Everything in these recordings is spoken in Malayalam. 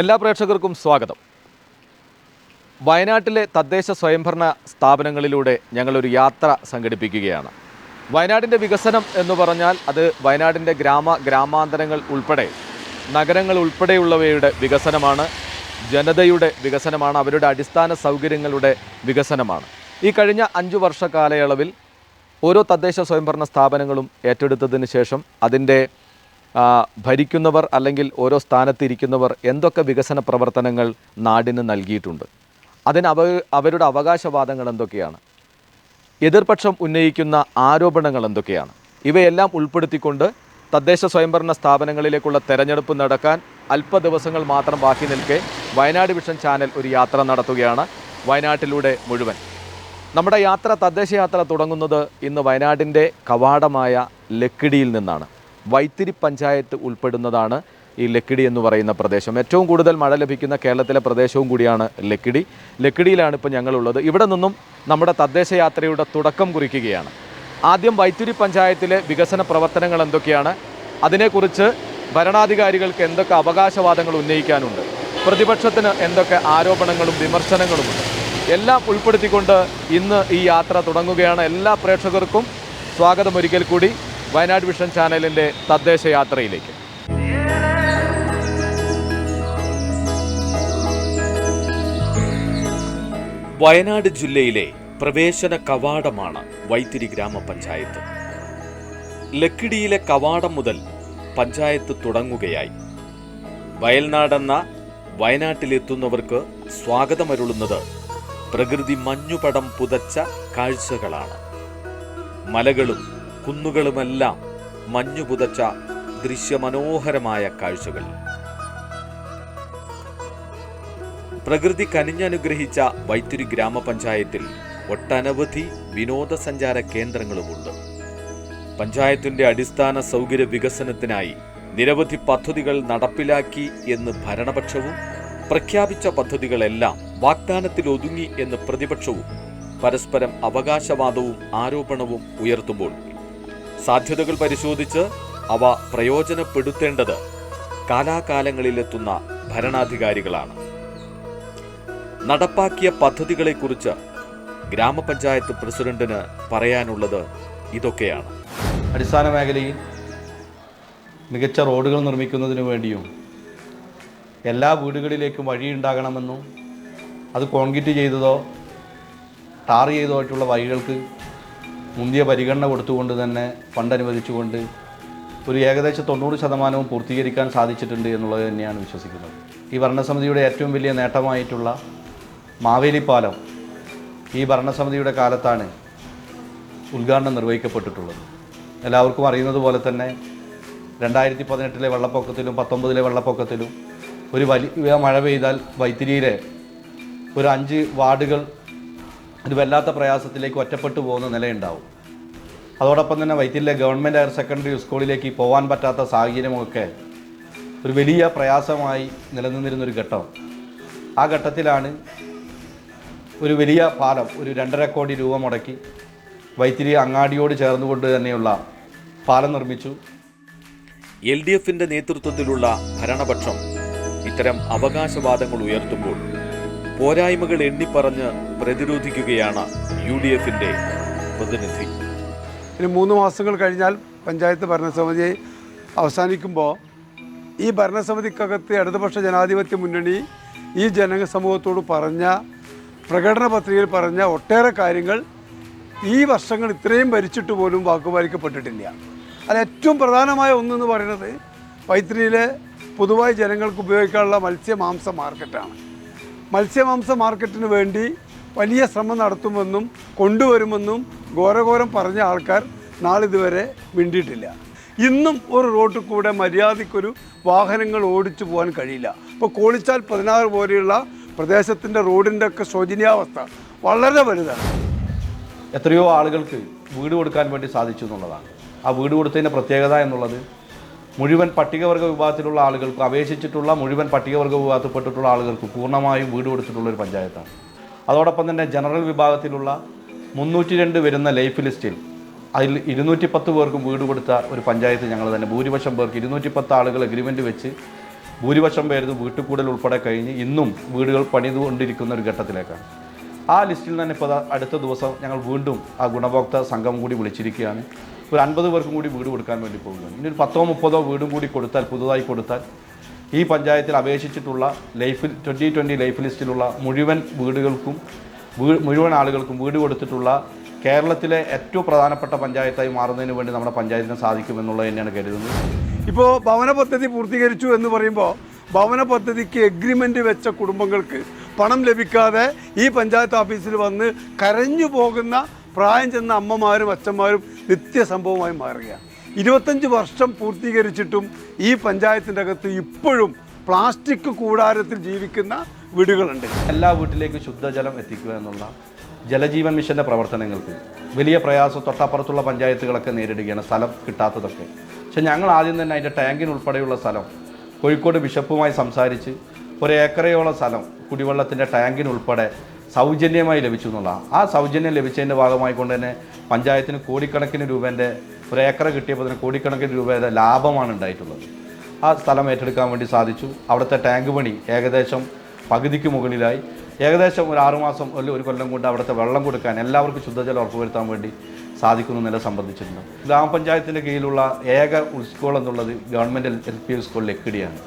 എല്ലാ പ്രേക്ഷകർക്കും സ്വാഗതം. വയനാട്ടിലെ തദ്ദേശ സ്വയംഭരണ സ്ഥാപനങ്ങളിലൂടെ ഞങ്ങളൊരു യാത്ര സംഘടിപ്പിക്കുകയാണ്. വയനാടിന്റെ വികസനം എന്ന് പറഞ്ഞാൽ അത് വയനാടിന്റെ ഗ്രാമ ഗ്രാമാന്തരങ്ങൾ ഉൾപ്പെടെ നഗരങ്ങൾ ഉൾപ്പെടെയുള്ളവയുടെ വികസനമാണ് ജനതയുടെ വികസനമാണ് അവരുടെ അടിസ്ഥാന സൗകര്യങ്ങളുടെ വികസനമാണ്. ഈ കഴിഞ്ഞ അഞ്ച് വർഷ കാലയളവിൽ ഓരോ തദ്ദേശ സ്വയംഭരണ സ്ഥാപനങ്ങളും ഏറ്റെടുത്തതിന് ശേഷം അതിന്റെ ഭരിക്കുന്നവർ അല്ലെങ്കിൽ ഓരോ സ്ഥാനത്തിരിക്കുന്നവർ എന്തൊക്കെ വികസന പ്രവർത്തനങ്ങൾ നാടിന് നൽകിയിട്ടുണ്ട്? അതിന് അവ അവരുടെ അവകാശവാദങ്ങൾ എന്തൊക്കെയാണ്? എതിർപക്ഷം ഉന്നയിക്കുന്ന ആരോപണങ്ങൾ എന്തൊക്കെയാണ്? ഇവയെല്ലാം ഉൾപ്പെടുത്തിക്കൊണ്ട് തദ്ദേശ സ്വയംഭരണ സ്ഥാപനങ്ങളിലേക്കുള്ള തെരഞ്ഞെടുപ്പ് നടക്കാൻ അല്പ ദിവസങ്ങൾ മാത്രം ബാക്കി നിൽക്കെ വയനാട് വിഷൻ ചാനൽ ഒരു യാത്ര നടത്തുകയാണ് വയനാട്ടിലൂടെ മുഴുവൻ. നമ്മുടെ യാത്ര തദ്ദേശയാത്ര തുടങ്ങുന്നത് ഇന്ന് വയനാടിന്റെ കവാടമായ ലക്കിടിയിൽ നിന്നാണ്. വൈത്തിരി പഞ്ചായത്ത് ഉൾപ്പെടുന്നതാണ് ഈ ലക്കിടി എന്ന് പറയുന്ന പ്രദേശം. ഏറ്റവും കൂടുതൽ മഴ ലഭിക്കുന്ന കേരളത്തിലെ പ്രദേശവും കൂടിയാണ് ലക്കിടി. ലക്കിടിയിലാണ് ഇപ്പോൾ ഞങ്ങളുള്ളത്. ഇവിടെ നിന്നും നമ്മുടെ തദ്ദേശ യാത്രയുടെ തുടക്കം കുറിക്കുകയാണ്. ആദ്യം വൈത്തിരി പഞ്ചായത്തിലെ വികസന പ്രവർത്തനങ്ങൾ എന്തൊക്കെയാണ്? അതിനെക്കുറിച്ച് ഭരണാധികാരികൾക്ക് എന്തൊക്കെ അവകാശവാദങ്ങൾ ഉന്നയിക്കാനുണ്ട്? പ്രതിപക്ഷത്തിന് എന്തൊക്കെ ആരോപണങ്ങളും വിമർശനങ്ങളുമുണ്ട്? എല്ലാം ഉൾപ്പെടുത്തിക്കൊണ്ട് ഇന്ന് ഈ യാത്ര തുടങ്ങുകയാണ്. എല്ലാ പ്രേക്ഷകർക്കും സ്വാഗതം. ഒരിക്കൽ കൂടി വയനാട് വിഷൻ ചാനലിന്റെ തദ്ദേശ യാത്രയിലേക്ക്. വയനാട് ജില്ലയിലെ പ്രവേശന കവാടമാണ് വൈത്തിരി ഗ്രാമപഞ്ചായത്ത്. ലക്കിടിയിലെ കവാടം മുതൽ പഞ്ചായത്ത് തുടങ്ങുകയായി. വയൽനാടെന്ന വയനാട്ടിലെത്തുന്നവർക്ക് സ്വാഗതമരുളുന്നത് പ്രകൃതി മഞ്ഞുപടം പുതച്ച കാഴ്ചകളാണ്. മലകളും കുന്നുകളുമെല്ലാം മഞ്ഞു പുതച്ച ദൃശ്യമനോഹരമായ കാഴ്ചകൾ. പ്രകൃതി കനിഞ്ഞനുഗ്രഹിച്ച വൈത്തിരി ഗ്രാമപഞ്ചായത്തിൽ ഒട്ടനവധി വിനോദസഞ്ചാര കേന്ദ്രങ്ങളുമുണ്ട്. പഞ്ചായത്തിന്റെ അടിസ്ഥാന സൗകര്യ വികസനത്തിനായി നിരവധി പദ്ധതികൾ നടപ്പിലാക്കി എന്ന് ഭരണപക്ഷവും പ്രഖ്യാപിച്ച പദ്ധതികളെല്ലാം വാഗ്ദാനത്തിൽ ഒതുങ്ങി എന്ന് പ്രതിപക്ഷവും പരസ്പരം അവകാശവാദവും ആരോപണവും ഉയർത്തുമ്പോൾ സാധ്യതകൾ പരിശോധിച്ച് അവ പ്രയോജനപ്പെടുത്തേണ്ടത് കാലാകാലങ്ങളിലെത്തുന്ന ഭരണാധികാരികളാണ്. നടപ്പാക്കിയ പദ്ധതികളെക്കുറിച്ച് ഗ്രാമപഞ്ചായത്ത് പ്രസിഡന്റിന് പറയാനുള്ളത് ഇതൊക്കെയാണ്. അടിസ്ഥാന മേഖലയിൽ മികച്ച റോഡുകൾ നിർമ്മിക്കുന്നതിന് വേണ്ടിയും എല്ലാ വീടുകളിലേക്കും വഴിയുണ്ടാകണമെന്നും അത് കോൺക്രീറ്റ് ചെയ്തതോ ടാർ ചെയ്തോ ആയിട്ടുള്ള വഴികൾക്ക് മുന്തിയ പരിഗണന കൊടുത്തുകൊണ്ട് തന്നെ ഫണ്ട് അനുവദിച്ചുകൊണ്ട് ഒരു ഏകദേശം തൊണ്ണൂറ് ശതമാനവും പൂർത്തീകരിക്കാൻ സാധിച്ചിട്ടുണ്ട് എന്നുള്ളത് തന്നെയാണ് വിശ്വസിക്കുന്നത്. ഈ ഭരണസമിതിയുടെ ഏറ്റവും വലിയ നേട്ടമായിട്ടുള്ള മാവേലി പാലം ഈ ഭരണസമിതിയുടെ കാലത്താണ് ഉദ്ഘാടനം നിർവഹിക്കപ്പെട്ടിട്ടുള്ളത്. എല്ലാവർക്കും അറിയുന്നത് പോലെ തന്നെ രണ്ടായിരത്തി പതിനെട്ടിലെ വെള്ളപ്പൊക്കത്തിലും പത്തൊമ്പതിലെ വെള്ളപ്പൊക്കത്തിലും ഒരു വലിയ മഴ പെയ്താൽ വൈത്തിരിയിലെ ഒരു അഞ്ച് വാർഡുകൾ ഒരു വല്ലാത്ത പ്രയാസത്തിലേക്ക് ഒറ്റപ്പെട്ടു പോകുന്ന നിലയുണ്ടാവും. അതോടൊപ്പം തന്നെ വൈത്തിരിലെ ഗവൺമെന്റ് ഹയർ സെക്കൻഡറി സ്കൂളിലേക്ക് പോകാൻ പറ്റാത്ത സാഹചര്യമൊക്കെ ഒരു വലിയ പ്രയാസമായി നിലനിന്നിരുന്നൊരു ഘട്ടം. ആ ഘട്ടത്തിലാണ് ഒരു വലിയ പാലം ഒരു രണ്ടര കോടി രൂപ മുടക്കി വൈത്തിരി അങ്ങാടിയോട് ചേർന്നുകൊണ്ട് തന്നെയുള്ള പാലം നിർമ്മിച്ചു. എൽ ഡി എഫിന്റെ നേതൃത്വത്തിലുള്ള ഭരണപക്ഷം ഇത്തരം അവകാശവാദങ്ങൾ ഉയർത്തുമ്പോൾ പോരായ്മകൾ എണ്ണിപ്പറഞ്ഞ് പ്രതിരോധിക്കുകയാണ് യു ഡി എഫിന്റെ പ്രതിനിധി. ഇനി മൂന്ന് മാസങ്ങൾ കഴിഞ്ഞാൽ പഞ്ചായത്ത് ഭരണസമിതി അവസാനിക്കുമ്പോൾ ഈ ഭരണസമിതിക്കകത്ത് ഇടതുപക്ഷ ജനാധിപത്യ മുന്നണി ഈ ജനസമൂഹത്തോട് പറഞ്ഞ പ്രകടന പത്രികയിൽ പറഞ്ഞ ഒട്ടേറെ കാര്യങ്ങൾ ഈ വർഷങ്ങൾ ഇത്രയും ഭരിച്ചിട്ട് പോലും വാക്കുപാലിക്കപ്പെട്ടിട്ടില്ല. അത് ഏറ്റവും പ്രധാനമായ ഒന്നെന്ന് പറയുന്നത് വൈത്തിരിയിലെ പൊതുവായി ജനങ്ങൾക്ക് ഉപയോഗിക്കാനുള്ള മത്സ്യമാംസ മാർക്കറ്റാണ്. മത്സ്യമാംസ മാർക്കറ്റിന് വേണ്ടി വലിയ ശ്രമം നടത്തുമെന്നും കൊണ്ടുവരുമെന്നും ഘോരഘോരം പറഞ്ഞ ആൾക്കാർ നാളിതുവരെ മിണ്ടിയിട്ടില്ല. ഇന്നും ഒരു റോഡിൽ കൂടെ മര്യാദയ്ക്കൊരു വാഹനങ്ങൾ ഓടിച്ചു പോകാൻ കഴിയില്ല. ഇപ്പോൾ കോളിച്ചാൽ പതിനാറ് പോലെയുള്ള പ്രദേശത്തിന്റെ റോഡിന്റെ ഒക്കെ ശോചനീയാവസ്ഥ വളരെ വലുതാണ്. എത്രയോ ആളുകൾക്ക് വീട് കൊടുക്കാൻ വേണ്ടി സാധിച്ചു എന്നുള്ളതാണ്. ആ വീട് കൊടുത്തതിന്റെ പ്രത്യേകത എന്നുള്ളത് മുഴുവൻ പട്ടികവർഗ വിഭാഗത്തിലുള്ള ആളുകൾക്ക് അപേക്ഷിച്ചിട്ടുള്ള മുഴുവൻ പട്ടികവർഗ വിഭാഗത്തിൽപ്പെട്ടിട്ടുള്ള ആളുകൾക്ക് പൂർണമായും വീട് കൊടുത്തിട്ടുള്ള ഒരു പഞ്ചായത്താണ്. അതോടൊപ്പം തന്നെ ജനറൽ വിഭാഗത്തിലുള്ള മുന്നൂറ്റി രണ്ട് വരുന്ന ലൈഫ് ലിസ്റ്റിൽ അതിൽ ഇരുന്നൂറ്റി പത്ത് പേർക്കും വീട് കൊടുത്ത ഒരു പഞ്ചായത്ത് ഞങ്ങൾ തന്നെ. ഭൂരിപക്ഷം പേർക്ക് ഇരുന്നൂറ്റി പത്ത് ആളുകൾ എഗ്രിമെന്റ് വെച്ച് ഭൂരിപക്ഷം പേരുന്ന വീട്ടുകൂടൽ ഉൾപ്പെടെ കഴിഞ്ഞ് ഇന്നും വീടുകൾ പണിതുകൊണ്ടിരിക്കുന്ന ഒരു ഘട്ടത്തിലേക്കാണ്. ആ ലിസ്റ്റിൽ തന്നെ ഇപ്പോൾ അടുത്ത ദിവസം ഞങ്ങൾ വീണ്ടും ആ ഗുണഭോക്ത സംഘം കൂടി വിളിച്ചിരിക്കുകയാണ്. ഒരു അൻപത് പേർക്കും കൂടി വീട് കൊടുക്കാൻ വേണ്ടി പോകുകയാണ് ഇനി ഒരു പത്തോ മുപ്പതോ വീടും കൂടി കൊടുത്താൽ പുതുതായി കൊടുത്താൽ ഈ പഞ്ചായത്തിൽ അപേക്ഷിച്ചിട്ടുള്ള ലൈഫിൽ ട്വന്റി ട്വന്റി ലൈഫ് ലിസ്റ്റിലുള്ള മുഴുവൻ വീടുകൾക്കും മുഴുവൻ ആളുകൾക്കും വീട് കൊടുത്തിട്ടുള്ള കേരളത്തിലെ ഏറ്റവും പ്രധാനപ്പെട്ട പഞ്ചായത്തായി മാറുന്നതിന് വേണ്ടി നമ്മുടെ പഞ്ചായത്തിന് സാധിക്കുമെന്നുള്ളത് തന്നെയാണ് കരുതുന്നത്. ഇപ്പോൾ ഭവന പദ്ധതി പൂർത്തീകരിച്ചു എന്ന് പറയുമ്പോൾ ഭവന പദ്ധതിക്ക് എഗ്രിമെന്റ് വെച്ച കുടുംബങ്ങൾക്ക് പണം ലഭിക്കാതെ ഈ പഞ്ചായത്ത് ഓഫീസിൽ വന്ന് കരഞ്ഞു പോകുന്ന പ്രായം ചെന്ന അമ്മമാരും അച്ഛന്മാരും നിത്യസംഭവമായി മാറുകയാണ് ഇരുപത്തഞ്ച് വർഷം പൂർത്തീകരിച്ചിട്ടും ഈ പഞ്ചായത്തിന്റെ അകത്ത് ഇപ്പോഴും പ്ലാസ്റ്റിക് കൂടാരത്തിൽ ജീവിക്കുന്ന വീടുകളുണ്ട്. എല്ലാ വീട്ടിലേക്കും ശുദ്ധജലം എത്തിക്കുക എന്നുള്ള ജലജീവൻ മിഷന്റെ പ്രവർത്തനങ്ങൾക്ക് വലിയ പ്രയാസം തൊട്ടപ്പുറത്തുള്ള പഞ്ചായത്തുകളൊക്കെ നേരിടുകയാണ് സ്ഥലം കിട്ടാത്തതൊക്കെ. പക്ഷെ ഞങ്ങൾ ആദ്യം തന്നെ അതിന്റെ ടാങ്കിന് ഉൾപ്പെടെയുള്ള സ്ഥലം കോഴിക്കോട് ബിഷപ്പുമായി സംസാരിച്ച് ഒരു ഏക്കറയോളം സ്ഥലം കുടിവെള്ളത്തിന്റെ ടാങ്കിന് ഉൾപ്പെടെ സൗജന്യമായി ലഭിച്ചു എന്നുള്ളതാണ്. ആ സൗജന്യം ലഭിച്ചതിന്റെ ഭാഗമായി കൊണ്ട് തന്നെ പഞ്ചായത്തിന് കോടിക്കണക്കിന് രൂപേന്റെ ഒരു ഏക്കർ കിട്ടിയപ്പോൾ തന്നെ കോടിക്കണക്കിന് രൂപയുടെ ലാഭമാണ് ഉണ്ടായിട്ടുള്ളത്. ആ സ്ഥലം ഏറ്റെടുക്കാൻ വേണ്ടി സാധിച്ചു. അവിടുത്തെ ടാങ്ക് പണി ഏകദേശം പകുതിക്ക് മുകളിലായി. ഏകദേശം ഒരു ആറുമാസം അല്ലെങ്കിൽ ഒരു കൊല്ലം കൊണ്ട് അവിടുത്തെ വെള്ളം കൊടുക്കാൻ എല്ലാവർക്കും ശുദ്ധജലം ഉറപ്പുവരുത്താൻ വേണ്ടി സാധിക്കുന്നു നില സംബന്ധിച്ചിട്ടുണ്ട്. ഗ്രാമപഞ്ചായത്തിന്റെ കീഴിലുള്ള ഏക സ്കൂൾ എന്നുള്ളത് ഗവൺമെന്റ് എൽ പി സ്കൂൾ ലക്കിടിയാണ്.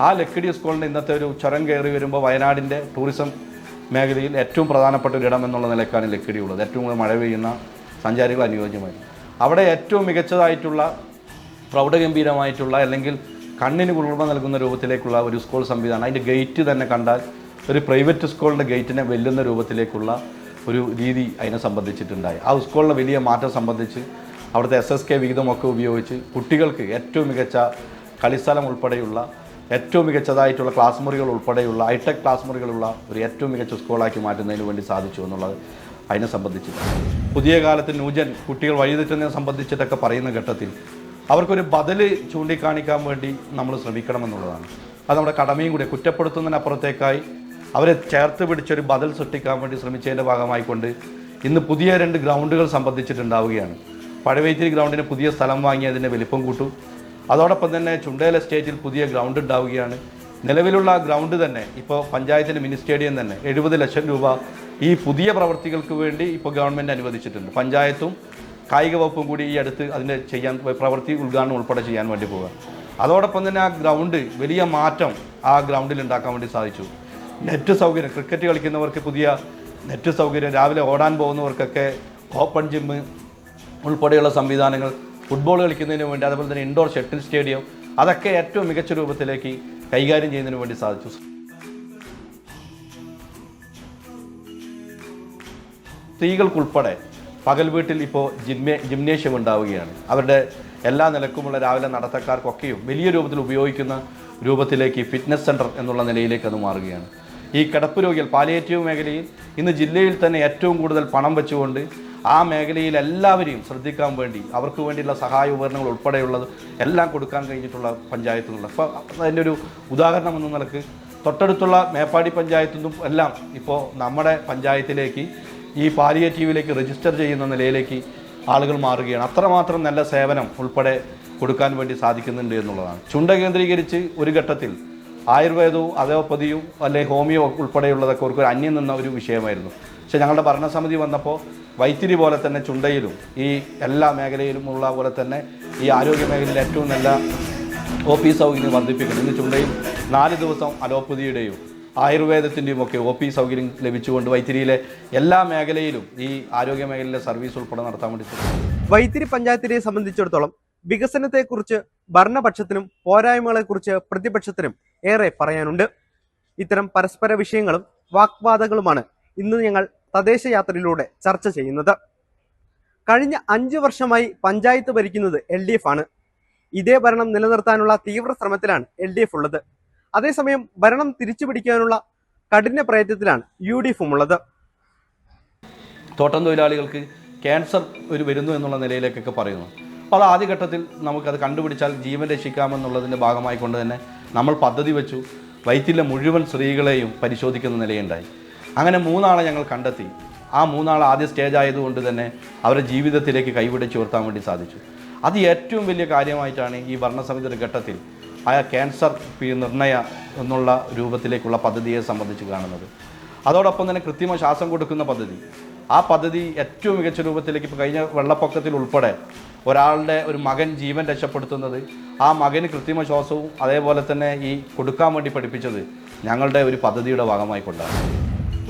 ആ ലക്കിടി സ്കൂളിന്റെ ഇന്നത്തെ ഒരു ചുരം കയറി വരുമ്പോൾ വയനാടിന്റെ ടൂറിസം മേഖലയിൽ ഏറ്റവും പ്രധാനപ്പെട്ട ഒരു ഇടം എന്നുള്ള നിലക്കാണ് ലക്കിടി ഉള്ളത്. ഏറ്റവും കൂടുതൽ മഴ പെയ്യുന്ന സഞ്ചാരികൾ അനുയോജ്യമായി. അവിടെ ഏറ്റവും മികച്ചതായിട്ടുള്ള പ്രൗഢഗംഭീരമായിട്ടുള്ള അല്ലെങ്കിൽ കണ്ണിന് കുളിർമ നൽകുന്ന രൂപത്തിലേക്കുള്ള ഒരു സ്കൂൾ സംവിധാനം. അതിന്റെ ഗേറ്റ് തന്നെ കണ്ടാൽ ഒരു പ്രൈവറ്റ് സ്കൂളിന്റെ ഗേറ്റിനെ വെല്ലുന്ന രൂപത്തിലേക്കുള്ള ഒരു രീതി അതിനെ സംബന്ധിച്ചിട്ടുണ്ടായി. ആ സ്കൂളിലെ വലിയ മാറ്റം സംബന്ധിച്ച് അവിടുത്തെ എസ് എസ് കെ വിഹിതമൊക്കെ ഉപയോഗിച്ച് കുട്ടികൾക്ക് ഏറ്റവും മികച്ച കളിസ്ഥലം ഉൾപ്പെടെയുള്ള ഏറ്റവും മികച്ചതായിട്ടുള്ള ക്ലാസ് മുറികൾ ഉൾപ്പെടെയുള്ള ഹൈടെക് ക്ലാസ് മുറികളുള്ള ഒരു ഏറ്റവും മികച്ച സ്കൂളാക്കി മാറ്റുന്നതിന് വേണ്ടി സാധിച്ചു എന്നുള്ളത് അതിനെ സംബന്ധിച്ച്. പുതിയ കാലത്ത് ന്യൂജൻ കുട്ടികൾ വഴിതെറ്റുന്നതിനെ സംബന്ധിച്ചിട്ടൊക്കെ പറയുന്ന ഘട്ടത്തിൽ അവർക്കൊരു ബദൽ ചൂണ്ടിക്കാണിക്കാൻ വേണ്ടി നമ്മൾ ശ്രമിക്കണമെന്നുള്ളതാണ്. അത് നമ്മുടെ കടമയും കൂടി കുറ്റപ്പെടുത്തുന്നതിനപ്പുറത്തേക്കായി അവരെ ചേർത്ത് പിടിച്ചൊരു ബദൽ സൃഷ്ടിക്കാൻ വേണ്ടി ശ്രമിച്ചതിന്റെ ഭാഗമായിക്കൊണ്ട് ഇന്ന് പുതിയ രണ്ട് ഗ്രൗണ്ടുകൾ സംബന്ധിച്ചിട്ടുണ്ടാവുകയാണ്. പഴവൈത്തിരി ഗ്രൗണ്ടിന് പുതിയ സ്ഥലം വാങ്ങി അതിന്റെ വലിപ്പം കൂട്ടും. അതോടൊപ്പം തന്നെ ചുണ്ടേല സ്റ്റേജിൽ പുതിയ ഗ്രൗണ്ട് ഉണ്ടാവുകയാണ്. നിലവിലുള്ള ഗ്രൗണ്ട് തന്നെ ഇപ്പോൾ പഞ്ചായത്തിന്റെ മിനി സ്റ്റേഡിയം തന്നെ എഴുപത് ലക്ഷം രൂപ ഈ പുതിയ പ്രവർത്തികൾക്ക് വേണ്ടി ഇപ്പോൾ ഗവൺമെന്റ് അനുവദിച്ചിട്ടുണ്ട്. പഞ്ചായത്തും കായിക വകുപ്പും കൂടി ഈ അടുത്ത് അതിന്റെ ചെയ്യാൻ പ്രവൃത്തി ഉദ്ഘാടനം ഉൾപ്പെടെ ചെയ്യാൻ വേണ്ടി പോവുക. അതോടൊപ്പം തന്നെ ആ ഗ്രൗണ്ട് വലിയ മാറ്റം ആ ഗ്രൗണ്ടിൽ ഉണ്ടാക്കാൻ വേണ്ടി സാധിച്ചു. നെറ്റ് സൗകര്യം ക്രിക്കറ്റ് കളിക്കുന്നവർക്ക് പുതിയ നെറ്റ് സൗകര്യം രാവിലെ ഓടാൻ പോകുന്നവർക്കൊക്കെ ഓപ്പൺ ജിമ്മ് ഉൾപ്പെടെയുള്ള സംവിധാനങ്ങൾ ഫുട്ബോൾ കളിക്കുന്നതിന് വേണ്ടി അതുപോലെ തന്നെ ഇൻഡോർ ഷട്ടിൽ സ്റ്റേഡിയം അതൊക്കെ ഏറ്റവും മികച്ച രൂപത്തിലേക്ക് കൈകാര്യം ചെയ്യുന്നതിന് വേണ്ടി സാധിച്ചു. സ്ത്രീകൾക്കുൾപ്പെടെ പകൽ വീട്ടിൽ ഇപ്പോൾ ജിംനേ ജിംനേഷ്യം ഉണ്ടാവുകയാണ്. അവരുടെ എല്ലാ നിലക്കുമുള്ള രാവിലെ നടത്തക്കാർക്കൊക്കെയും വലിയ രൂപത്തിൽ ഉപയോഗിക്കുന്ന രൂപത്തിലേക്ക് ഫിറ്റ്നസ് സെന്റർ എന്നുള്ള നിലയിലേക്ക് അത് മാറുകയാണ്. ഈ കിടപ്പ് രോഗികൾ പാലിയേറ്റീവ് മേഖലയിൽ ഇന്ന് ജില്ലയിൽ തന്നെ ഏറ്റവും കൂടുതൽ പണം വെച്ചുകൊണ്ട് ആ മേഖലയിൽ എല്ലാവരെയും ശ്രദ്ധിക്കാൻ വേണ്ടി അവർക്ക് വേണ്ടിയുള്ള സഹായ ഉപകരണങ്ങൾ ഉൾപ്പെടെയുള്ളത് എല്ലാം കൊടുക്കാൻ കഴിഞ്ഞിട്ടുള്ള പഞ്ചായത്തുകൾ അപ്പോൾ അതിന്റെ ഒരു ഉദാഹരണം എന്ന നിലയ്ക്ക് തൊട്ടടുത്തുള്ള മേപ്പാടി പഞ്ചായത്തു നിന്നും എല്ലാം ഇപ്പോൾ നമ്മുടെ പഞ്ചായത്തിലേക്ക് ഈ പാലിയേറ്റീവിലേക്ക് രജിസ്റ്റർ ചെയ്യുന്ന നിലയിലേക്ക് ആളുകൾ മാറുകയാണ്. അത്രമാത്രം നല്ല സേവനം ഉൾപ്പെടെ കൊടുക്കാൻ വേണ്ടി സാധിക്കുന്നുണ്ട് എന്നുള്ളതാണ്. ചുണ്ട കേന്ദ്രീകരിച്ച് ഒരു ഘട്ടത്തിൽ ആയുർവേദവും അലോപ്പതിയും അല്ലെങ്കിൽ ഹോമിയോ ഉൾപ്പെടെയുള്ളതൊക്കെ അവർക്ക് ഒരു അന്യം നിന്ന ഒരു വിഷയമായിരുന്നു. പക്ഷേ ഞങ്ങളുടെ ഭരണസമിതി വന്നപ്പോൾ വൈത്തിരി പോലെ തന്നെ ചുണ്ടയിലും ഈ എല്ലാ മേഖലയിലും ഉള്ള പോലെ തന്നെ ഈ ആരോഗ്യ മേഖലയിൽ ഏറ്റവും നല്ല ഒ പി സൗകര്യം വർദ്ധിപ്പിക്കുന്നു ഇന്ന് ചുണ്ടയിൽ നാല് ദിവസം അലോപ്പതിയുടെയും ആയുർവേദത്തിന്റെയും ഒക്കെ ഒ പി സൗകര്യം ലഭിച്ചുകൊണ്ട് വൈത്തിരിയിലെ എല്ലാ മേഖലയിലും ഈ ആരോഗ്യ മേഖലയിലെ സർവീസ് ഉൾപ്പെടെ നടത്താൻ വേണ്ടി. വൈത്തിരി പഞ്ചായത്തിനെ സംബന്ധിച്ചിടത്തോളം വികസനത്തെക്കുറിച്ച് ഭരണപക്ഷത്തിനും പോരായ്മകളെക്കുറിച്ച് പ്രതിപക്ഷത്തിനും ഏറെ പറയാനുണ്ട് ഇത്തരം പരസ്പര വിഷയങ്ങളും വാഗ്വാദങ്ങളുമാണ് ഇന്ന് ഞങ്ങൾ തദ്ദേശ യാത്രയിലൂടെ ചർച്ച ചെയ്യുന്നത്. കഴിഞ്ഞ അഞ്ചു വർഷമായി പഞ്ചായത്ത് ഭരിക്കുന്നത് എൽ ഡി എഫ് ആണ്. ഇതേ ഭരണം നിലനിർത്താനുള്ള തീവ്ര ശ്രമത്തിലാണ് എൽ ഡി എഫ് ഉള്ളത്. അതേസമയം ഭരണം തിരിച്ചു പിടിക്കാനുള്ള കഠിന പ്രയത്നത്തിലാണ് യു ഡി എഫും ഉള്ളത്. തോട്ടം തൊഴിലാളികൾക്ക് ക്യാൻസർ ഒരു വരുന്നു എന്നുള്ള നിലയിലേക്കൊക്കെ പറയുന്നു. അപ്പോൾ ആദ്യഘട്ടത്തിൽ നമുക്കത് കണ്ടുപിടിച്ചാൽ ജീവൻ രക്ഷിക്കാമെന്നുള്ളതിന്റെ ഭാഗമായിക്കൊണ്ട് തന്നെ നമ്മൾ പദ്ധതി വെച്ചു. വൈറ്റിലെ മുഴുവൻ സ്ത്രീകളെയും പരിശോധിക്കുന്ന നിലയുണ്ടായി. അങ്ങനെ മൂന്നാളെ ഞങ്ങൾ കണ്ടെത്തി. ആ മൂന്നാൾ ആദ്യ സ്റ്റേജ് ആയതുകൊണ്ട് തന്നെ അവരുടെ ജീവിതത്തിലേക്ക് കൈപിടിച്ച് ഉയർത്താൻ വേണ്ടി സാധിച്ചു. അത് ഏറ്റവും വലിയ കാര്യമായിട്ടാണ് ഈ ഭരണസമിതിയുടെ ഘട്ടത്തിൽ ആ ക്യാൻസർ നിർണയ എന്നുള്ള രൂപത്തിലേക്കുള്ള പദ്ധതിയെ സംബന്ധിച്ച് കാണുന്നത്. അതോടൊപ്പം തന്നെ കൃത്രിമ ശ്വാസം കൊടുക്കുന്ന പദ്ധതി. ആ പദ്ധതി ഏറ്റവും മികച്ച രൂപത്തിലേക്ക് ഇപ്പോൾ കഴിഞ്ഞ വെള്ളപ്പൊക്കത്തിൽ ഉൾപ്പെടെ ഒരാളുടെ ഒരു മകൻ ജീവൻ രക്ഷപ്പെടുത്തുന്നത് ആ മകന് കൃത്രിമ ശ്വാസവും അതേപോലെ തന്നെ ഈ കൊടുക്കാൻ വേണ്ടി പഠിപ്പിച്ചത് ഞങ്ങളുടെ ഒരു പദ്ധതിയുടെ ഭാഗമായി കൊണ്ടാണ്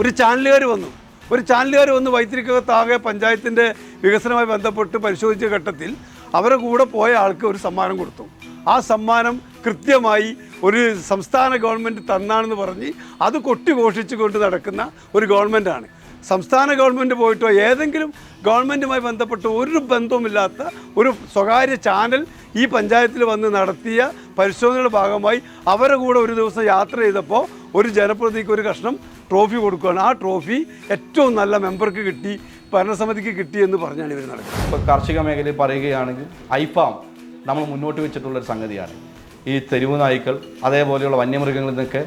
ഒരു ചാനലുകാർ വന്നു. ഒരു ചാനലുകാർ വന്ന് വൈത്തിരിക്കകത്താകെ പഞ്ചായത്തിന്റെ വികസനവുമായി ബന്ധപ്പെട്ട് പരിശോധിച്ച ഘട്ടത്തിൽ അവരെ കൂടെ പോയ ആൾക്ക് ഒരു സമ്മാനം കൊടുത്തു. ആ സമ്മാനം കൃത്യമായി ഒരു സംസ്ഥാന ഗവൺമെന്റ് തന്നാണെന്ന് പറഞ്ഞ് അത് കൊട്ടിഘോഷിച്ചു കൊണ്ട് നടക്കുന്ന ഒരു ഗവൺമെന്റാണ് സംസ്ഥാന ഗവൺമെന്റ് പോയിട്ടോ ഏതെങ്കിലും ഗവൺമെന്റുമായി ബന്ധപ്പെട്ട് ഒരു ബന്ധവുമില്ലാത്ത ഒരു സ്വകാര്യ ചാനൽ ഈ പഞ്ചായത്തിൽ വന്ന് നടത്തിയ പരിശോധനയുടെ ഭാഗമായി അവരെ കൂടെ ഒരു ദിവസം യാത്ര ചെയ്തപ്പോൾ ഒരു ജനപ്രതിക്ക് ഒരു കഷ്ണം ട്രോഫി കൊടുക്കുകയാണ് ആ ട്രോഫി ഏറ്റവും നല്ല മെമ്പർക്ക് കിട്ടി ഭരണസമിതിക്ക് കിട്ടി എന്ന് പറഞ്ഞാണ് ഇവർ നടക്കുന്നത്. ഇപ്പോൾ കാർഷിക മേഖലയിൽ പറയുകയാണെങ്കിൽ ഐഫാം നമ്മൾ മുന്നോട്ട് വെച്ചിട്ടുള്ളൊരു സംഗതിയാണ്. ഈ തെരുവ് നായ്ക്കൾ അതേപോലെയുള്ള വന്യമൃഗങ്ങളിൽ നിന്നൊക്കെ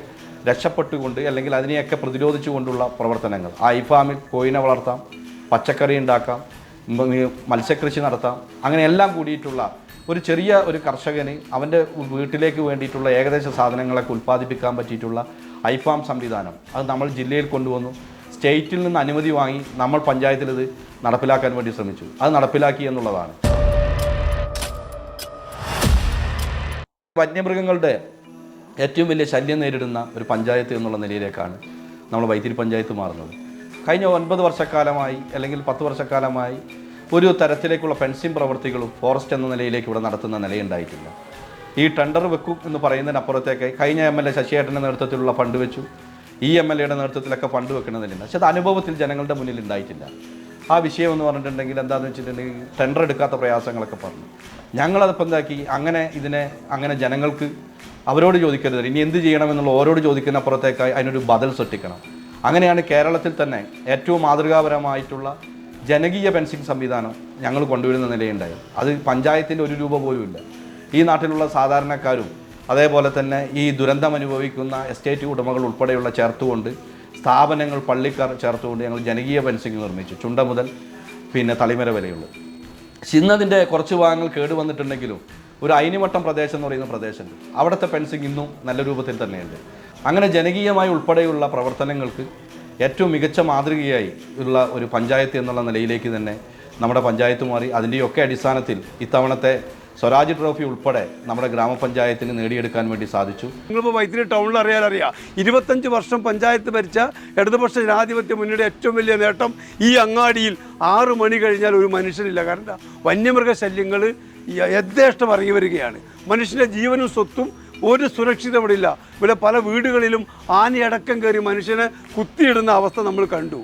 രക്ഷപ്പെട്ടുകൊണ്ട് അല്ലെങ്കിൽ അതിനെയൊക്കെ പ്രതിരോധിച്ചുകൊണ്ടുള്ള പ്രവർത്തനങ്ങൾ. ആ ഐഫാമിൽ കോയിനെ വളർത്താം പച്ചക്കറി ഉണ്ടാക്കാം മത്സ്യകൃഷി നടത്താം അങ്ങനെ എല്ലാം കൂടിയിട്ടുള്ള ഒരു ചെറിയ ഒരു കർഷകന് അവന്റെ വീട്ടിലേക്ക് വേണ്ടിയിട്ടുള്ള ഏകദേശ സാധനങ്ങളൊക്കെ ഉൽപ്പാദിപ്പിക്കാൻ പറ്റിയിട്ടുള്ള ഐഫാം സംവിധാനം. അത് നമ്മൾ ജില്ലയിൽ കൊണ്ടുവന്നു. സ്റ്റേറ്റിൽ നിന്ന് അനുമതി വാങ്ങി നമ്മൾ പഞ്ചായത്തിൽ ഇത് നടപ്പിലാക്കാൻ വേണ്ടി ശ്രമിച്ചു. അത് നടപ്പിലാക്കി എന്നുള്ളതാണ്. വന്യമൃഗങ്ങളുടെ ഏറ്റവും വലിയ ശല്യം നേരിടുന്ന ഒരു പഞ്ചായത്ത് എന്നുള്ള നിലയിലേക്കാണ് നമ്മൾ വൈത്തിരി പഞ്ചായത്ത് മാറുന്നത്. കഴിഞ്ഞ ഒൻപത് വർഷക്കാലമായി അല്ലെങ്കിൽ പത്ത് വർഷക്കാലമായി ഒരു തരത്തിലേക്കുള്ള ഫെൻസിങ് പ്രവൃത്തികളും ഫോറസ്റ്റ് എന്ന നിലയിലേക്ക് ഇവിടെ നടത്തുന്ന നിലയുണ്ടായിട്ടില്ല. ഈ ടെൻഡർ വെക്കും എന്ന് പറയുന്നതിനപ്പുറത്തേക്ക് കഴിഞ്ഞ എം എൽ എ ശശിയേട്ടന്റെ നേതൃത്വത്തിലുള്ള ഫണ്ട് വെച്ചു. ഈ എം എൽ എയുടെ നേതൃത്വത്തിലൊക്കെ ഫണ്ട് വെക്കണമെന്നില്ല പക്ഷേ അത് അനുഭവത്തിൽ ജനങ്ങളുടെ മുന്നിൽ ഉണ്ടായിട്ടില്ല ആ വിഷയം എന്ന് പറഞ്ഞിട്ടുണ്ടെങ്കിൽ എന്താണെന്ന് വെച്ചിട്ടുണ്ടെങ്കിൽ ടെൻഡർ എടുക്കാത്ത പ്രയാസങ്ങളൊക്കെ പറഞ്ഞു. ഞങ്ങളതിപ്പോൾ എന്താക്കി? അങ്ങനെ ഇതിനെ അങ്ങനെ ജനങ്ങൾക്ക് അവരോട് ചോദിക്കരുത്. ഇനി എന്ത് ചെയ്യണമെന്നുള്ള ഓരോട് ചോദിക്കുന്ന അപ്പുറത്തേക്കായി അതിനൊരു ബദൽ സൃഷ്ടിക്കണം. അങ്ങനെയാണ് കേരളത്തിൽ തന്നെ ഏറ്റവും മാതൃകാപരമായിട്ടുള്ള ജനകീയ പെൻഷൻ സംവിധാനം ഞങ്ങൾ കൊണ്ടുവരുന്ന നിലയുണ്ടായത് അത് പഞ്ചായത്തിന്റെ ഒരു രൂപ പോലും ഇല്ല ഈ നാട്ടിലുള്ള സാധാരണക്കാരും അതേപോലെ തന്നെ ഈ ദുരന്തം അനുഭവിക്കുന്ന എസ്റ്റേറ്റ് ഉടമകൾ ഉൾപ്പെടെയുള്ള ചേർത്തുകൊണ്ട് സ്ഥാപനങ്ങൾ പള്ളിക്കാർ ചേർത്തുകൊണ്ട് ഞങ്ങൾ ജനകീയ പെൻസിങ് നിർമ്മിച്ചു ചുണ്ട മുതൽ പിന്നെ തളിമര വരെയുള്ളു. ചിന്നതിന്റെ കുറച്ച് ഭാഗങ്ങൾ കേടുവന്നിട്ടുണ്ടെങ്കിലും ഒരു അയിനിമട്ടം പ്രദേശം എന്ന് പറയുന്ന പ്രദേശമുണ്ട്. അവിടുത്തെ ഫെൻസിങ് ഇന്നും നല്ല രൂപത്തിൽ തന്നെയുണ്ട്. അങ്ങനെ ജനകീയമായി ഉൾപ്പെടെയുള്ള പ്രവർത്തനങ്ങൾക്ക് ഏറ്റവും മികച്ച മാതൃകയായി ഉള്ള ഒരു പഞ്ചായത്ത് എന്നുള്ള നിലയിലേക്ക് തന്നെ നമ്മുടെ പഞ്ചായത്ത് മാറി. അതിന്റെയൊക്കെ അടിസ്ഥാനത്തിൽ ഇത്തവണത്തെ സ്വരാജ് ട്രോഫി ഉൾപ്പെടെ നമ്മുടെ ഗ്രാമപഞ്ചായത്തിന് നേടിയെടുക്കാൻ വേണ്ടി സാധിച്ചു. നിങ്ങളിപ്പോൾ വൈത്തിരി ടൗണിൽ അറിയാൻ അറിയാം ഇരുപത്തഞ്ച് വർഷം പഞ്ചായത്ത് ഭരിച്ച ഇടതുപക്ഷ ജനാധിപത്യ മുന്നണിയുടെ ഏറ്റവും വലിയ നേട്ടം ഈ അങ്ങാടിയിൽ ആറ് മണി കഴിഞ്ഞാൽ ഒരു മനുഷ്യനില്ല. കാരണം? വന്യമൃഗ ശല്യങ്ങൾ യഥേഷ്ടം ഇറങ്ങി വരികയാണ്. മനുഷ്യന്റെ ജീവനും സ്വത്തും ഒരു സുരക്ഷിത ഇവിടെ ഇല്ല. ഇവിടെ പല വീടുകളിലും ആനയടക്കം കയറി മനുഷ്യനെ കുത്തിയിടുന്ന അവസ്ഥ നമ്മൾ കണ്ടു.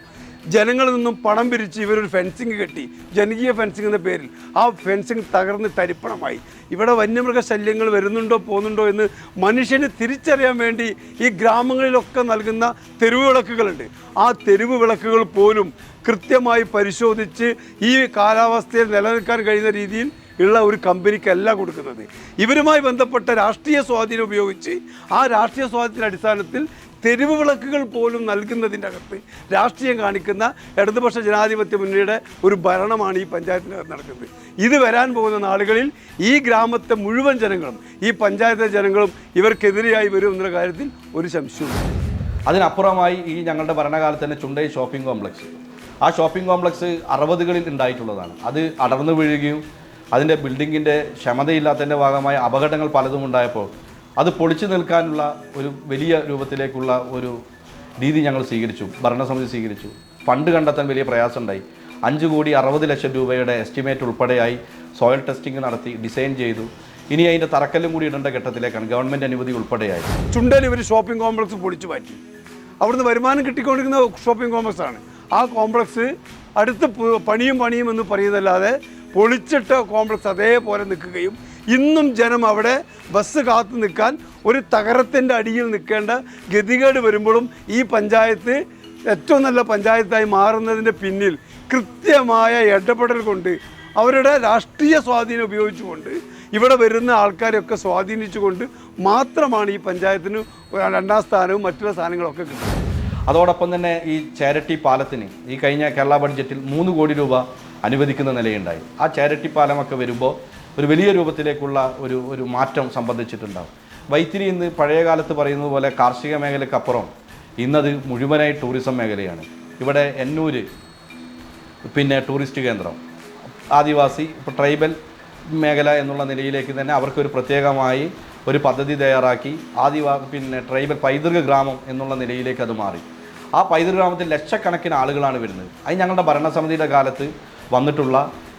ജനങ്ങളിൽ നിന്നും പണം പിരിച്ച് ഇവരൊരു ഫെൻസിങ് കെട്ടി. ജനകീയ ഫെൻസിങ് എന്ന പേരിൽ. ആ ഫെൻസിങ് തകർന്ന് തരിപ്പണമായി. ഇവിടെ വന്യമൃഗ ശല്യങ്ങൾ വരുന്നുണ്ടോ പോകുന്നുണ്ടോ എന്ന് മനുഷ്യന് തിരിച്ചറിയാൻ വേണ്ടി ഈ ഗ്രാമങ്ങളിലൊക്കെ നൽകുന്ന തെരുവ് വിളക്കുകളുണ്ട് ആ തെരുവ് വിളക്കുകൾ പോലും കൃത്യമായി പരിശോധിച്ച് ഈ കാലാവസ്ഥയിൽ നിലനിൽക്കാൻ കഴിയുന്ന രീതിയിൽ ഉള്ള ഒരു കമ്പനിക്കല്ല കൊടുക്കുന്നത്. ഇവരുമായി ബന്ധപ്പെട്ട രാഷ്ട്രീയ സ്വാധീനം ഉപയോഗിച്ച് ആ രാഷ്ട്രീയ സ്വാധീനത്തിന്റെ അടിസ്ഥാനത്തിൽ തെരുവ് വിളക്കുകൾ പോലും നൽകുന്നതിന്റെ അകത്ത് രാഷ്ട്രീയം കാണിക്കുന്ന ഇടതുപക്ഷ ജനാധിപത്യ മുന്നണിയുടെ ഒരു ഭരണമാണ് ഈ പഞ്ചായത്തിനകത്ത് നടക്കുന്നത്. ഇത് വരാൻ പോകുന്ന നാളുകളിൽ ഈ ഗ്രാമത്തെ മുഴുവൻ ജനങ്ങളും ഈ പഞ്ചായത്തിലെ ജനങ്ങളും ഇവർക്കെതിരെയായി വരും എന്നുള്ള കാര്യത്തിൽ ഒരു സംശയവും അതിനപ്പുറമായി ഈ ഞങ്ങളുടെ ഭരണകാലത്ത് തന്നെ ചുണ്ടൈ ഷോപ്പിംഗ് കോംപ്ലക്സ്. ആ ഷോപ്പിംഗ് കോംപ്ലക്സ് അറുപതുകളിൽ ഉണ്ടായിട്ടുള്ളതാണ്. അത് അടർന്നു വീഴുകയും അതിന്റെ ബിൽഡിങ്ങിന്റെ ക്ഷമതയില്ലാത്തതിന്റെ ഭാഗമായ അപകടങ്ങൾ പലതും ഉണ്ടായപ്പോൾ അത് പൊളിച്ചു നിൽക്കാനുള്ള ഒരു വലിയ രൂപത്തിലേക്കുള്ള ഒരു രീതി ഞങ്ങൾ സ്വീകരിച്ചു ഭരണസമിതി സ്വീകരിച്ചു. ഫണ്ട് കണ്ടെത്താൻ വലിയ പ്രയാസമുണ്ടായി. അഞ്ച് കോടി അറുപത് ലക്ഷം രൂപയുടെ എസ്റ്റിമേറ്റ് ഉൾപ്പെടെയായി സോയിൽ ടെസ്റ്റിംഗ് നടത്തി ഡിസൈൻ ചെയ്തു. ഇനി അതിന്റെ തറക്കല്ലും കൂടി ഇടേണ്ട ഘട്ടത്തിലേക്കാണ് ഗവൺമെന്റ് അനുമതി ഉൾപ്പെടെയായി. ചുണ്ടയിൽ ഇവർ ഷോപ്പിംഗ് കോംപ്ലക്സ് പൊളിച്ചു മാറ്റി. അവിടുന്ന് വരുമാനം കിട്ടിക്കൊണ്ടിരിക്കുന്ന ഷോപ്പിംഗ് കോംപ്ലക്സ് ആണ്. ആ കോംപ്ലക്സ് അടുത്ത പണിയും പണിയും എന്ന് പറയുന്നതല്ലാതെ പൊളിച്ചിട്ട കോംപ്ലക്സ് അതേപോലെ നിൽക്കുകയും ഇന്നും ജനം അവിടെ ബസ് കാത്തു നിൽക്കാൻ ഒരു തകരത്തിന്റെ അടിയിൽ നിൽക്കേണ്ട ഗതികേട് വരുമ്പോഴും ഈ പഞ്ചായത്ത് ഏറ്റവും നല്ല പഞ്ചായത്തായി മാറുന്നതിന്റെ പിന്നിൽ കൃത്യമായ ഇടപെടൽ കൊണ്ട് അവരുടെ രാഷ്ട്രീയ സ്വാധീനം ഉപയോഗിച്ചുകൊണ്ട് ഇവിടെ വരുന്ന ആൾക്കാരെയൊക്കെ സ്വാധീനിച്ചുകൊണ്ട് മാത്രമാണ് ഈ പഞ്ചായത്തിന് രണ്ടാം സ്ഥാനവും മറ്റുള്ള സ്ഥാനങ്ങളൊക്കെ കിട്ടുന്നത്. അതോടൊപ്പം തന്നെ ഈ ചാരിറ്റി പാലത്തിന് ഈ കഴിഞ്ഞ കേരള ബഡ്ജറ്റിൽ മൂന്ന് കോടി രൂപ അനുവദിക്കുന്ന നിലയുണ്ടായി. ആ ചാരിറ്റി പാലമൊക്കെ വരുമ്പോൾ ഒരു വലിയ രൂപത്തിലേക്കുള്ള ഒരു ഒരു മാറ്റം സംബന്ധിച്ചിട്ടുണ്ടാവും. വൈത്തിരി ഇന്ന് പഴയ കാലത്ത് പറയുന്നത് പോലെ കാർഷിക മേഖലക്കപ്പുറം ഇന്നത് മുഴുവനായി ടൂറിസം മേഖലയാണ്. ഇവിടെ എന്നൂര് പിന്നെ ടൂറിസ്റ്റ് കേന്ദ്രം ആദിവാസി ഇപ്പോൾ ട്രൈബൽ മേഖല എന്നുള്ള നിലയിലേക്ക് തന്നെ അവർക്കൊരു പ്രത്യേകമായി ഒരു പദ്ധതി തയ്യാറാക്കി. ആദിവാ പിന്നെ ട്രൈബൽ പൈതൃക ഗ്രാമം എന്നുള്ള നിലയിലേക്ക് അത് മാറി. ആ പൈതൃക ഗ്രാമത്തിൽ ലക്ഷക്കണക്കിന് ആളുകളാണ് വരുന്നത്. അത് ഞങ്ങളുടെ ഭരണസമിതിയുടെ കാലത്ത് വന്നിട്ടുള്ള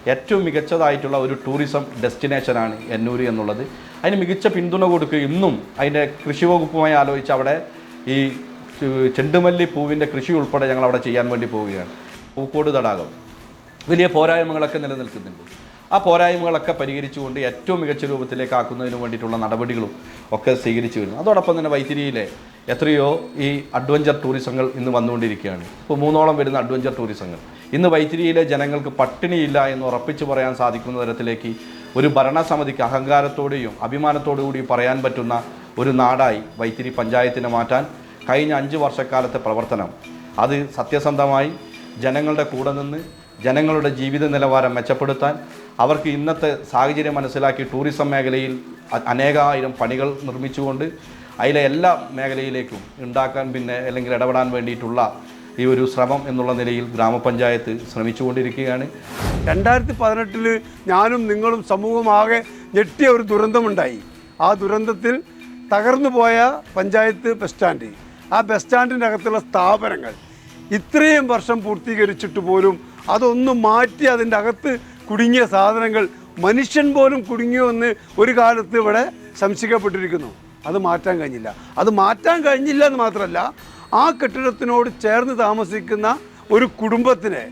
ഏറ്റവും മികച്ചതായിട്ടുള്ള ഒരു ടൂറിസം ഡെസ്റ്റിനേഷനാണ് എന്നൂര് എന്നുള്ളത്. അതിന് മികച്ച പിന്തുണ കൊടുക്കുക ഇന്നും അതിന്റെ കൃഷി വകുപ്പുമായി ആലോചിച്ച് അവിടെ ഈ ചെണ്ടുമല്ലി പൂവിന്റെ കൃഷി ഉൾപ്പെടെ ഞങ്ങൾ അവിടെ ചെയ്യാൻ വേണ്ടി പോവുകയാണ്. പൂക്കോട് തടാകം. വലിയ പോരായ്മകളൊക്കെ നിലനിൽക്കുന്നുണ്ട്. ആ പോരായ്മകളൊക്കെ പരിഹരിച്ചുകൊണ്ട് ഏറ്റവും മികച്ച രൂപത്തിലേക്ക് ആക്കുന്നതിന് വേണ്ടിയിട്ടുള്ള നടപടികളും ഒക്കെ സ്വീകരിച്ചു വരുന്നു. അതോടൊപ്പം തന്നെ വൈത്തിരിയിലെ എത്രയോ ഈ അഡ്വഞ്ചർ ടൂറിസങ്ങൾ ഇന്ന് വന്നുകൊണ്ടിരിക്കുകയാണ്. ഇപ്പോൾ മൂന്നോളം വരുന്ന അഡ്വഞ്ചർ ടൂറിസങ്ങൾ. ഇന്ന് വൈത്തിരിയിലെ ജനങ്ങൾക്ക് പട്ടിണിയില്ല എന്ന് ഉറപ്പിച്ചു പറയാൻ സാധിക്കുന്ന തരത്തിലേക്ക് ഒരു ഭരണസമിതിക്ക് അഹങ്കാരത്തോടെയും അഭിമാനത്തോടു കൂടി പറയാൻ പറ്റുന്ന ഒരു നാടായി വൈത്തിരി പഞ്ചായത്തിനെ മാറ്റാൻ കഴിഞ്ഞ അഞ്ച് വർഷക്കാലത്തെ പ്രവർത്തനം. അത് സത്യസന്ധമായി ജനങ്ങളുടെ കൂടെ നിന്ന് ജനങ്ങളുടെ ജീവിത നിലവാരം മെച്ചപ്പെടുത്താൻ അവർക്ക് ഇന്നത്തെ സാഹചര്യം മനസ്സിലാക്കി ടൂറിസം മേഖലയിൽ അനേകായിരം പണികൾ നിർമ്മിച്ചുകൊണ്ട് അതിലെ എല്ലാ മേഖലയിലേക്കും ഉണ്ടാക്കാൻ പിന്നെ അല്ലെങ്കിൽ ഇടപെടാൻ വേണ്ടിയിട്ടുള്ള ഈ ഒരു ശ്രമം എന്നുള്ള നിലയിൽ ഗ്രാമപഞ്ചായത്ത് ശ്രമിച്ചുകൊണ്ടിരിക്കുകയാണ്. രണ്ടായിരത്തി പതിനെട്ടിൽ ഞാനും നിങ്ങളും സമൂഹമാകെ ഞെട്ടിയ ഒരു ദുരന്തമുണ്ടായി. ആ ദുരന്തത്തിൽ തകർന്നു പോയ പഞ്ചായത്ത് ബസ് സ്റ്റാൻഡ്. ആ ബസ് സ്റ്റാൻഡിന്റെ അകത്തുള്ള സ്ഥാപനങ്ങൾ ഇത്രയും വർഷം പൂർത്തീകരിച്ചിട്ട് പോലും അതൊന്നും മാറ്റി അതിന്റെ അകത്ത് കുടുങ്ങിയ സാധനങ്ങൾ മനുഷ്യൻ പോലും കുടുങ്ങിയോ എന്ന് ഒരു കാലത്ത് ഇവിടെ സംശയിക്കപ്പെട്ടിരിക്കുന്നു അത് മാറ്റാൻ കഴിഞ്ഞില്ല. അത് മാറ്റാൻ കഴിഞ്ഞില്ല എന്ന് മാത്രമല്ല ആ കെട്ടിടത്തിനോട് ചേർന്ന് താമസിക്കുന്ന ഒരു കുടുംബത്തിനെ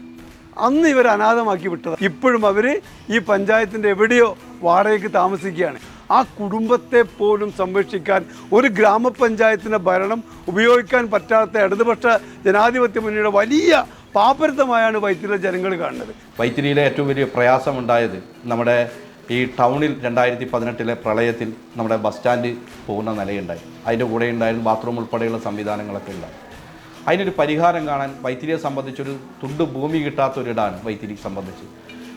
അന്ന് ഇവർ അനാഥമാക്കി വിട്ടത്. ഇപ്പോഴും അവർ ഈ പഞ്ചായത്തിന്റെ എവിടെയോ വാടകയ്ക്ക് താമസിക്കുകയാണ്. ആ കുടുംബത്തെ പോലും സംരക്ഷിക്കാൻ ഒരു ഗ്രാമപഞ്ചായത്തിന്റെ ഭരണം ഉപയോഗിക്കാൻ പറ്റാത്ത ഇടതുപക്ഷ ജനാധിപത്യ മുന്നണിയുടെ വലിയ പാപ്പരത്തമായാണ് വൈത്തിരിയിലെ ജനങ്ങൾ കാണുന്നത്. വൈത്തിരിയിലെ ഏറ്റവും വലിയ പ്രയാസമുണ്ടായത് നമ്മുടെ ഈ ടൗണിൽ രണ്ടായിരത്തി പതിനെട്ടിലെ പ്രളയത്തിൽ നമ്മുടെ ബസ് സ്റ്റാൻഡ് പോകുന്ന നിലയുണ്ടായി. അതിന്റെ കൂടെ ഉണ്ടായിരുന്ന ബാത്റൂം ഉൾപ്പെടെയുള്ള സംവിധാനങ്ങളൊക്കെ ഉണ്ടായി അതിനൊരു പരിഹാരം കാണാൻ വൈത്തിരിയെ സംബന്ധിച്ചൊരു തുണ്ട് ഭൂമി കിട്ടാത്തൊരിടാണ് വൈത്തിരി സംബന്ധിച്ച്.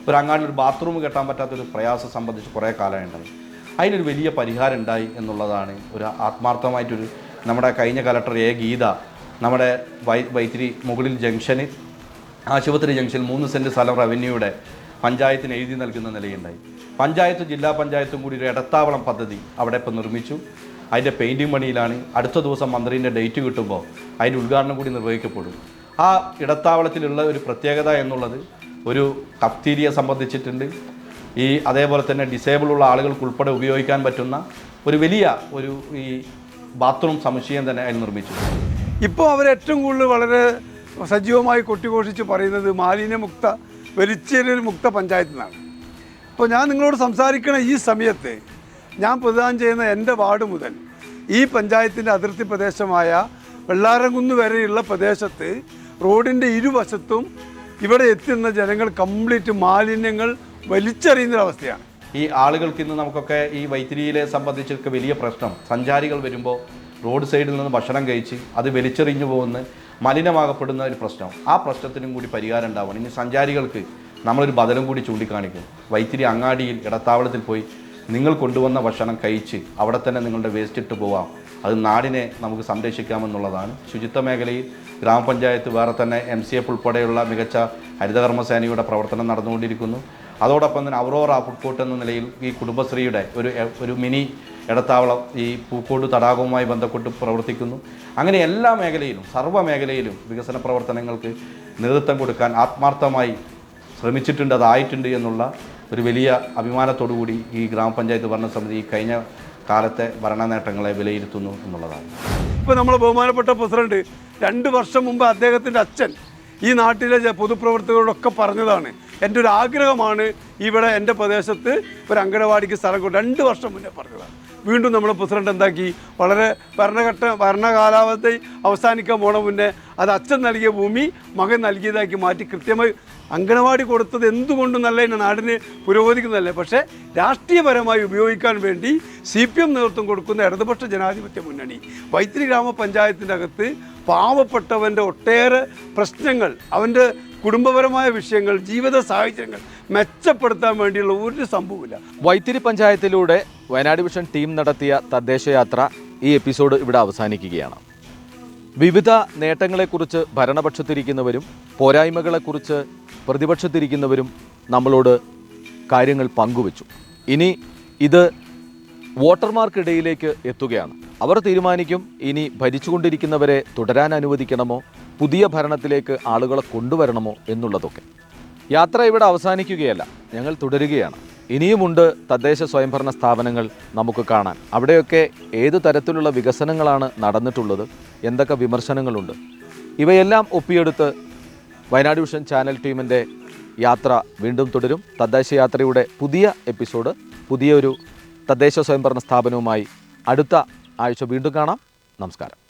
ഒരു അങ്ങാടി ഒരു ബാത്റൂം കെട്ടാൻ പറ്റാത്തൊരു പ്രയാസം സംബന്ധിച്ച് കുറേ കാലമായി ഉണ്ടായി അതിനൊരു വലിയ പരിഹാരം ഉണ്ടായി എന്നുള്ളതാണ് ഒരു ആത്മാർത്ഥമായിട്ടൊരു നമ്മുടെ കഴിഞ്ഞ കലക്ടർ എ ഗീത നമ്മുടെ വൈ വൈത്തിരി മുകളിൽ ജംഗ്ഷനിൽ ആശുപത്രി ജംഗ്ഷനിൽ മൂന്ന് സെന്റ് സ്ഥലം റവന്യൂയുടെ പഞ്ചായത്തിന് എഴുതി നൽകുന്ന നിലയുണ്ടായി. പഞ്ചായത്ത് ജില്ലാ പഞ്ചായത്തും കൂടി ഒരു ഇടത്താവളം പദ്ധതി അവിടെ ഇപ്പോൾ നിർമ്മിച്ചു. അതിന്റെ പെയിന്റിങ് പണിയിലാണ്. അടുത്ത ദിവസം മന്ത്രിന്റെ ഡേറ്റ് കിട്ടുമ്പോൾ അതിന്റെ ഉദ്ഘാടനം കൂടി നിർവഹിക്കപ്പെടും. ആ ഇടത്താവളത്തിലുള്ള ഒരു പ്രത്യേകത എന്നുള്ളത് ഒരു കഫ്തീരിയ സംബന്ധിച്ചിട്ടുണ്ട്. ഈ അതേപോലെ തന്നെ ഡിസേബിൾ ഉള്ള ആളുകൾക്ക് ഉൾപ്പെടെ ഉപയോഗിക്കാൻ പറ്റുന്ന ഒരു വലിയ ഒരു ഈ ബാത്റൂം സമുച്ചയം തന്നെ അതിൽ നിർമ്മിച്ചു. ഇപ്പോൾ അവർ ഏറ്റവും കൂടുതൽ വളരെ സജീവമായി കൊട്ടിഘോഷിച്ച് പറയുന്നത് മാലിന്യമുക്ത വലിച്ചേരിയൽ മുക്ത പഞ്ചായത്ത് നിന്നാണ് അപ്പോൾ ഞാൻ നിങ്ങളോട് സംസാരിക്കണ ഈ സമയത്ത് ഞാൻ പ്രദാനം ചെയ്യുന്ന എന്റെ വാർഡ് മുതൽ ഈ പഞ്ചായത്തിന്റെ അതിർത്തി പ്രദേശമായ വെള്ളാരംകുന്ന് വരെയുള്ള പ്രദേശത്ത് റോഡിന്റെ ഇരുവശത്തും ഇവിടെ എത്തുന്ന ജനങ്ങൾ കംപ്ലീറ്റ് മാലിന്യങ്ങൾ വലിച്ചെറിയുന്നൊരവസ്ഥയാണ് ഈ ആളുകൾക്ക് ഇന്ന് നമുക്കൊക്കെ ഈ വൈത്തിരിയിലെ സംബന്ധിച്ചൊക്കെ വലിയ പ്രശ്നം. സഞ്ചാരികൾ വരുമ്പോൾ റോഡ് സൈഡിൽ നിന്ന് ഭക്ഷണം കഴിച്ച് അത് വലിച്ചെറിഞ്ഞു പോകുന്ന മലിനമാകപ്പെടുന്ന ഒരു പ്രശ്നം. ആ പ്രശ്നത്തിനും കൂടി പരിഹാരം ഉണ്ടാവണം. ഇനി സഞ്ചാരികൾക്ക് നമ്മളൊരു ബദലും കൂടി ചൂണ്ടിക്കാണിക്കും. വൈത്തിരി അങ്ങാടിയിൽ ഇടത്താവളത്തിൽ പോയി നിങ്ങൾ കൊണ്ടുവന്ന ഭക്ഷണം കഴിച്ച് അവിടെ തന്നെ നിങ്ങളുടെ വേസ്റ്റ് ഇട്ട് പോവാം. അത് നാടിനെ നമുക്ക് സംരക്ഷിക്കാമെന്നുള്ളതാണ്. ശുചിത്വ മേഖലയിൽ ഗ്രാമപഞ്ചായത്ത് വേറെ തന്നെ എം സി എഫ് ഉൾപ്പെടെയുള്ള മികച്ച ഹരിതകർമ്മസേനയുടെ പ്രവർത്തനം നടന്നുകൊണ്ടിരിക്കുന്നു. അതോടൊപ്പം തന്നെ അവറോറ ഫുഡ് കോർട്ട് എന്ന നിലയിൽ ഈ കുടുംബശ്രീയുടെ ഒരു ഒരു മിനി ഇടത്താവളം ഈ പൂക്കോട് തടാകവുമായി ബന്ധപ്പെട്ട് പ്രവർത്തിക്കുന്നു. അങ്ങനെ എല്ലാ മേഖലയിലും സർവ മേഖലയിലും വികസന പ്രവർത്തനങ്ങൾക്ക് നേതൃത്വം കൊടുക്കാൻ ആത്മാർത്ഥമായി ശ്രമിച്ചിട്ടുണ്ട് അതായിട്ടുണ്ട് എന്നുള്ള ഒരു വലിയ അഭിമാനത്തോടു കൂടി ഈ ഗ്രാമപഞ്ചായത്ത് ഭരണസമിതി ഈ കഴിഞ്ഞ കാലത്തെ ഭരണ നേട്ടങ്ങളെ വിലയിരുത്തുന്നു എന്നുള്ളതാണ്. ഇപ്പോൾ നമ്മൾ ബഹുമാനപ്പെട്ട പ്രസിഡന്റ് രണ്ട് വർഷം മുമ്പ് അദ്ദേഹത്തിന്റെ അച്ഛൻ ഈ നാട്ടിലെ പൊതുപ്രവർത്തകരോടൊക്കെ പറഞ്ഞതാണ്. എന്റെ ഒരു ആഗ്രഹമാണ് ഇവിടെ എന്റെ പ്രദേശത്ത് ഒരു അങ്കണവാടിക്ക് സ്ഥലം രണ്ട് വർഷം മുന്നേ പറഞ്ഞതാണ്. വീണ്ടും നമ്മുടെ പ്രസിഡന്റ് എന്താക്കി? വളരെ ഭരണഘട്ട ഭരണകാലാവധി അവസാനിക്കാൻ പോണ മുന്നേ അത് അച്ഛൻ നൽകിയ ഭൂമി മകൻ നൽകിയതാക്കി മാറ്റി കൃത്യമായി അങ്കണവാടി കൊടുത്തത് എന്തുകൊണ്ടും നല്ല നാടിന് പുരോഗതിക്കുന്നതല്ലേ പക്ഷേ രാഷ്ട്രീയപരമായി ഉപയോഗിക്കാൻ വേണ്ടി സി പി എം നേതൃത്വം കൊടുക്കുന്ന ഇടതുപക്ഷ ജനാധിപത്യ മുന്നണി വൈത്തിരി ഗ്രാമപഞ്ചായത്തിന്റെ അകത്ത് പാവപ്പെട്ടവന്റെ ഒട്ടേറെ പ്രശ്നങ്ങൾ അവന്റെ കുടുംബപരമായ വിഷയങ്ങൾ ജീവിത സാഹചര്യങ്ങൾ മെച്ചപ്പെടുത്താൻ വേണ്ടിയുള്ള ഒരു സംഭവമില്ല വൈത്തിരി പഞ്ചായത്തിലൂടെ വയനാട് വിഷൻ ടീം നടത്തിയ തദ്ദേശയാത്ര ഈ എപ്പിസോഡ് ഇവിടെ അവസാനിക്കുകയാണ്. വിവിധ നേട്ടങ്ങളെക്കുറിച്ച് ഭരണപക്ഷത്തിരിക്കുന്നവരും പോരായ്മകളെക്കുറിച്ച് പ്രതിപക്ഷത്തിരിക്കുന്നവരും നമ്മളോട് കാര്യങ്ങൾ പങ്കുവച്ചു. ഇനി ഇത് വോട്ടർമാർക്കിടയിലേക്ക് എത്തുകയാണ്. അവർ തീരുമാനിക്കും ഇനി ഭരിച്ചുകൊണ്ടിരിക്കുന്നവരെ തുടരാൻ അനുവദിക്കണമോ? പുതിയ ഭരണത്തിലേക്ക് ആളുകളെ കൊണ്ടുവരണമോ എന്നുള്ളതൊക്കെ. യാത്ര ഇവിടെ അവസാനിക്കുകയല്ല. ഞങ്ങൾ തുടരുകയാണ്. ഇനിയുമുണ്ട് തദ്ദേശ സ്വയംഭരണ സ്ഥാപനങ്ങൾ നമുക്ക് കാണാൻ. അവിടെയൊക്കെ ഏതു തരത്തിലുള്ള വികസനങ്ങളാണ് നടന്നിട്ടുള്ളത്? എന്തൊക്കെ വിമർശനങ്ങളുണ്ട്? ഇവയെല്ലാം ഒപ്പിയെടുത്ത് വയനാട് വിഷൻ ചാനൽ ടീമിന്റെ യാത്ര വീണ്ടും തുടരും. തദ്ദേശ യാത്രയുടെ പുതിയ എപ്പിസോഡ് പുതിയൊരു തദ്ദേശ സ്വയംഭരണ സ്ഥാപനവുമായി അടുത്ത ആഴ്ച വീണ്ടും കാണാം. നമസ്കാരം.